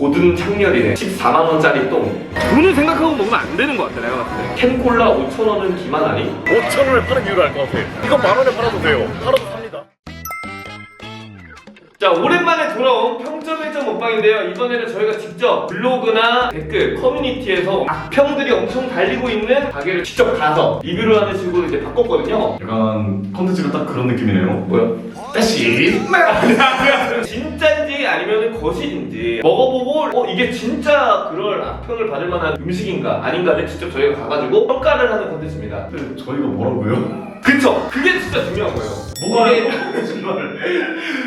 고든 창렬이네 14만원짜리 똥 돈을 생각하고 먹으면 안 되는 것 같아 내가 봤을 때 캔콜라 5천원은 기만 아니? 5천 원에 파는 이유를 알 것 같아. 이건 만 원에 팔아도 돼요. 팔아도 삽니다. 자 오랜만에 돌아온 평점 1점 먹방인데요 이번에는 저희가 직접 블로그나 댓글 커뮤니티에서 악평들이 엄청 달리고 있는 가게를 직접 가서 리뷰를 하는 식으로 이제 바꿨거든요 약간 컨텐츠가 딱 그런 느낌이네요. 뭐야? 다시. 아니면 거실인지 먹어보고 어 이게 진짜 그럴 악평을 받을 만한 음식인가 아닌가를 직접 저희가 가가지고 평가를 하는 컨텐츠입니다 저희가 뭐라고요? 그쵸? 그게 진짜 중요한 거예요. 뭐가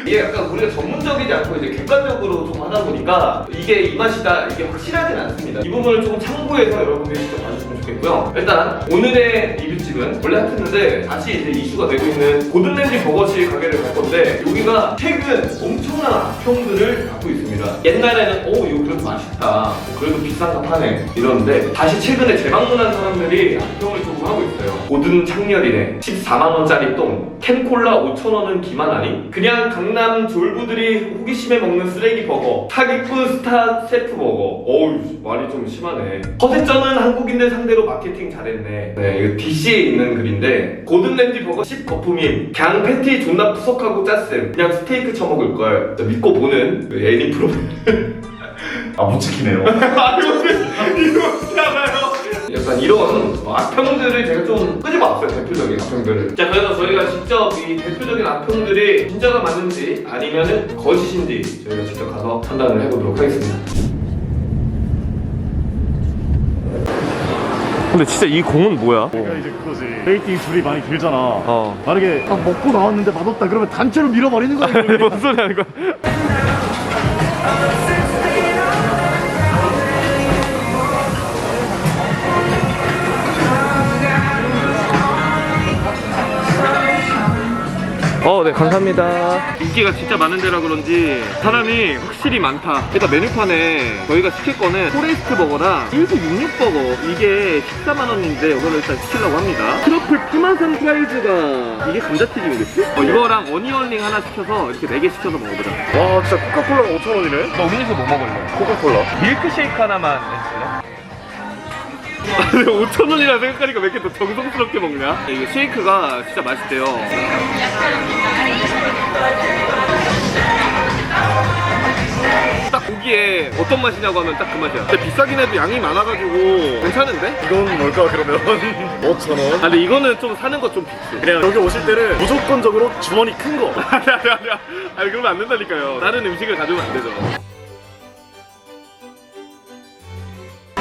이게, 약간 우리가 전문적이지 않고 이제 객관적으로 좀 하다 보니까 이게 이 맛이다 이게 확실하진 않습니다. 이 부분을 조금 참고해서 여러분들이 직접 봐주시면 좋겠고요. 일단 오늘의 리뷰집은 원래 핫했는데 다시 이제 이슈가 되고 있는 고든렌지 버거실 가게를 갈 건데 여기가 최근 엄청난 악평들을 갖고 있습니다 옛날에는 오 이거 그래도 맛있다. 그래도 비싼 값 하네. 이러는데 다시 최근에 재방문한 사람들이 악평을 조금 하고 있어요. 고든 창렬이네. 14만원짜리 똥 캔콜라 5천원은 기만 아니? 그냥 강남 졸부들이 호기심에 먹는 쓰레기 버거 사기꾼 스타 셰프 버거. 어우 말이 좀 심하네. 허세쩌는 한국인들 상대로 마케팅 잘했네. 네 이거 DC에 있는 글인데 고든렌지 버거 10 거품임. 그냥 패티 존나 푸석하고 짰음 그냥 스테이크 처먹을 걸. 믿고 보는. 그 애니 프로그램 아, 못 지키네요. 약간 이런 악평들을 제가 좀 끄집어왔어요 대표적인 악평들을 자 그래서 저희가 직접 이 대표적인 악평들이 진짜가 맞는지 아니면은 거짓인지 저희가 직접 가서 판단을 해보도록 하겠습니다 근데 진짜 이 공은 뭐야? 그러니까 이제 그거지. 웨이팅 줄이 많이 길잖아. 어 만약에 딱 먹고 나왔는데 맛없다 그러면 단체로 밀어버리는 거야. 뭔 소리 하는 거야? Amen. 어, 네, 감사합니다. 인기가 진짜 많은 데라 그런지 사람이 확실히 많다. 일단 메뉴판에 저희가 시킬 거는 포레스트 버거랑 일부 육육버거. 이게 14만원인데 이거를 일단 시키려고 합니다. 트러플 파마산 프라이즈가 이게 감자튀김이겠지? 어, 이거랑 어니언링 하나 시켜서 이렇게 4개 시켜서 먹어보자. 와, 진짜 코카콜라가 5천 원이네. 너 음료수 뭐 먹을래? 코카콜라. 밀크쉐이크 하나만 해 줄래? 5천 원이라 생각하니까 왜 이렇게 또 정성스럽게 먹냐? 이게 쉐이크가 진짜 맛있대요. 딱 보기에 어떤 맛이냐고 하면 딱 그 맛이야. 근데 비싸긴 해도 양이 많아가지고 괜찮은데? 이건 뭘까 그러면 5천 원. 아 근데 이거는 좀 사는 거 좀 비싸. 그래요. 여기 오실 때는 무조건적으로 주머니 큰 거. 아니 아니 아니 아니 그러면 안 된다니까요. 다른 음식을 가져오면 안 되죠.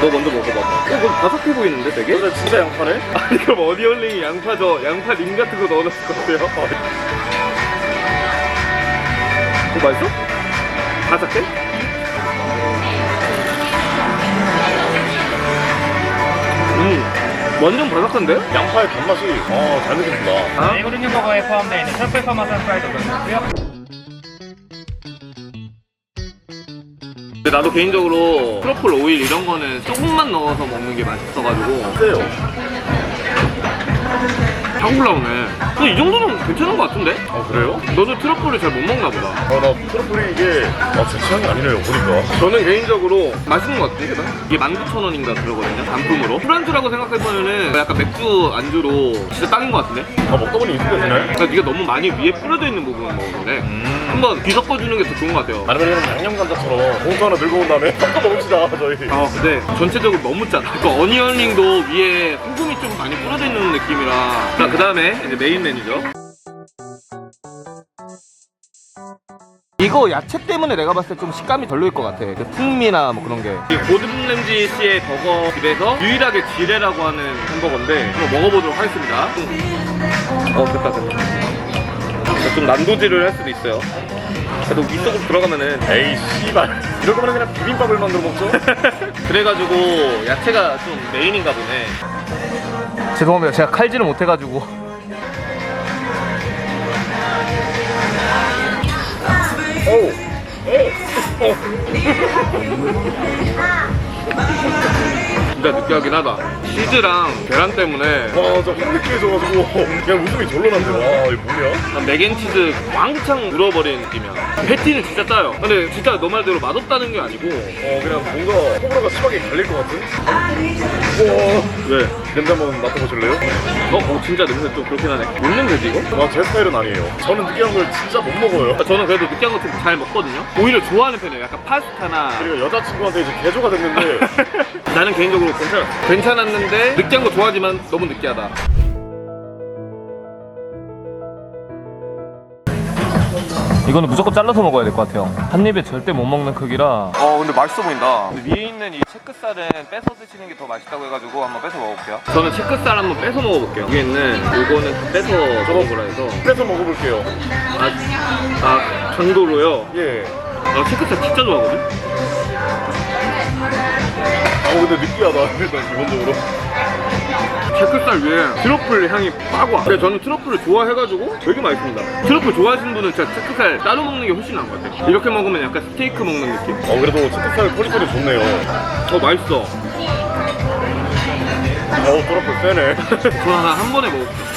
너 먼저 먹어봐. 어, 이거 바삭해 보이는데 되게? 이거 진짜 양파네. 아니 그럼 어디얼링이 양파 저 양파 링 같은 거 넣어놨을 것 같아요. 이거 맛있어? 바삭해? 음 완전 바삭한데? 양파의 단맛이 어, 잘 느껴진다. 아? 네, 이거는요 버거에 포함되어 있는 트러플 파마산 프라이드 버거고요. 근데 나도 개인적으로 트러플 오일 이런 거는 조금만 넣어서 먹는 게 맛있어가지고 세요. 다 올라오네. 근데 이 정도는 괜찮은 것 같은데? 아, 그래요? 너도 트러플을 잘 못 먹나 보다. 아, 나 트러플이 이게 아, 제 취향이 아니네요, 보니까. 저는 개인적으로 맛있는 것 같아요. 이게 19,000원인가 그러거든요. 단품으로. 프란트라고 생각해보면은 약간 맥주 안주로 진짜 딱인 것 같은데? 아, 먹다 보니 익숙해지네. 그러니까 네가 너무 많이 위에 뿌려져 있는 부분을 먹은 거네. 한번 뒤섞어주는 게 더 좋은 것 같아요. 아니면 이런 양념 감자처럼 봉투 하나 들고 온 다음에 섞어 먹읍시다, 저희. 아 근데 전체적으로 너무 짜다. 그러니까 어니언링도 위에 소금이 좀 많이 뿌려져 있는 느낌이라. 자, 그 다음에 이제 메인 메뉴죠. 이거 야채 때문에 내가 봤을 때 좀 식감이 별로일 것 같아. 그 풍미나 뭐 그런 게. 이 고든램지 씨의 버거 집에서 유일하게 지레라고 하는 햄버거인데 한번 먹어보도록 하겠습니다. 어 됐다 됐다. 좀 난도질을 할 수도 있어요. 그래도 이쪽으로 들어가면은 에이, 씨발. 이럴 거면 그냥 비빔밥을 만들어 먹죠? 그래가지고 야채가 좀 메인인가 보네. 죄송합니다. 제가 칼질을 못해가지고. 진짜 느끼하긴 하다. 치즈랑 계란 때문에 와, 저 흐릿해져가지고 그냥 웃음이 절로 난데. 와, 이거 뭐냐? 한 맥앤치즈 왕창 울어버린 느낌이야. 패티는 진짜 짜요. 근데 진짜 너 말대로 맛없다는 게 아니고 어 그냥 뭔가 호불호가 심하게 갈릴 것 같은? 우와 왜? 냄새 한번 맡아보실래요? 어, 어 진짜 냄새 좀 그렇긴 하네. 뭔 냄새지 이거? 아제 스타일은 아니에요 저는 느끼한 걸 진짜 못 먹어요 아, 저는 그래도 느끼한 거 좀 잘 먹거든요. 오히려 좋아하는 편이에요. 약간 파스타나 그리고 여자친구한테 이제 개조가 됐는데 나는 개인적으로 괜찮았어. 괜찮았는데 느끼한 거 좋아하지만 너무 느끼하다. 이거는 무조건 잘라서 먹어야 될 것 같아요. 한 입에 절대 못 먹는 크기라. 어 근데 맛있어 보인다. 위에 있는 이 체크살은 빼서 드시는 게 더 맛있다고 해가지고 한번 빼서 먹어볼게요. 저는 체크살 한번 빼서 먹어볼게요. 위에 있는 다 빼서 먹어보라 해서. 빼서 먹어볼게요 아, 아 전도로요. 예나 체크살 진짜 좋아하거든. 아 근데 느끼하다 일단 기본적으로 체크살 위에 트러플 향이 빡 와. 근데 저는 트러플을 좋아해가지고 되게 맛있습니다. 트러플 좋아하시는 분은 진짜 체크살 따로 먹는 게 훨씬 나은 것 같아요. 이렇게 먹으면 약간 스테이크 먹는 느낌. 어 그래도 치킨살 퀄리티는 좋네요 어 맛있어. 어우 트러플 세네 저 하나 한 번에 먹을게요.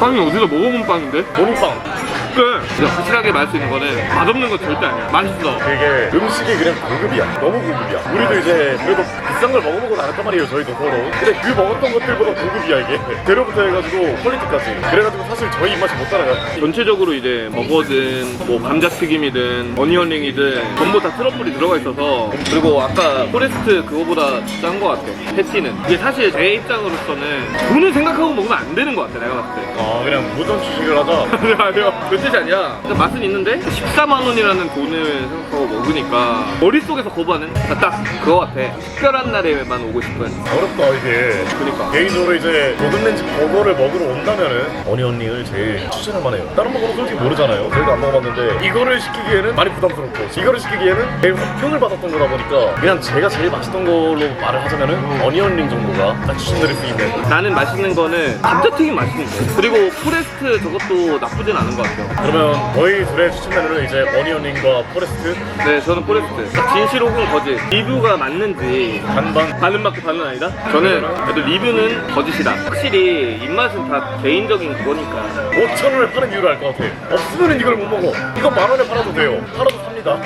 빵이 어디서 먹어본 빵인데? 보리빵 그래. 진짜 확실하게 말할 수 있는 거는 맛없는 거 절대 아니야. 맛있어. 되게 음식이 그냥 고급이야 너무 고급이야 우리도 이제 그래도 비싼 걸 먹어보고 나왔단 말이에요 저희도 서로 근데 그 먹었던 것들보다 고급이야 이게 재료부터 해가지고 퀄리티까지 그래가지고 사실 저희 입맛이 못 따라가 전체적으로 이제 머거든, 뭐 감자튀김이든 어니언링이든 전부 다 트러플이 들어가 있어서 그리고 아까 포레스트 그거보다 짠것 같아. 패티는 이게 사실 제 입장으로서는 돈을 생각하고 먹으면 안 되는 것 같아. 내가 봤을 때. 아 그냥 무전 주식을 하자 아니, 아니요. 그 뜻이 아니야. 그러니까 맛은 있는데 14만 원이라는 돈을 생각하고 먹으니까 머릿속에서 거부하는 딱, 딱 그거 같아. 특별한 날에만 오고 싶은. 어렵다 이게 그러니까. 개인적으로 이제 고든렌즈 버거를 먹으러 온다면은 어니언링을 제일 추천할 만해요 다른 버거는 솔직히 모르잖아요 저희도 안 먹어봤는데 이거를 시키기에는 많이 부담스럽고 이거를 시키기에는 제일 호평을 받았던 거다 보니까 그냥 제가 제일 맛있던 걸로 말을 하자면은 어니언링 정도가 딱 추천드릴 수 있는 나는 맛있는 거는 감자튀김 맛있는데. 그리고 포레스트 저것도 나쁘진 않은 것 같아요. 그러면 저희 둘의 추천 메뉴는 이제 어니언링과 포레스트 네, 저는 포레스트. 진실 혹은 거짓. 리뷰가 맞는지 반반 반은 맞고 반은 아니다? 저는 그래도 리뷰는 거짓이다. 확실히 입맛은 다 개인적인 그거니까. 5천 원에 파는 이유를 알 것 같아 없으면 이걸 못 먹어 이거 만 원에 팔아도 돼요 팔아도 삽니다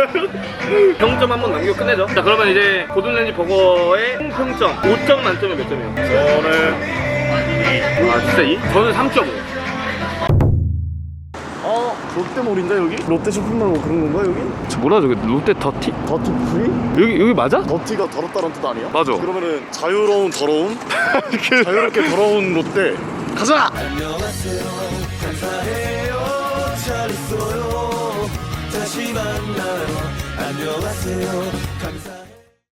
평점 한번 남기고 끝내죠. 자, 그러면 이제 고든렌지 버거의 총 평점 5점 만점에 몇 점이에요? 저는 아, 진짜 2? 저는 3.5. 어 롯데몰인가 여기? 롯데 쇼핑몰 뭐 그런 건가 여기? 뭐라 저게 롯데 더티? 더티 프리? 여기 여기 맞아? 더티가 더럽다는 뜻 아니야? 맞아. 그러면은 자유로운 더러움? 자유롭게 더러운 롯데 가자! 다시 만나요 안녕하세요 감사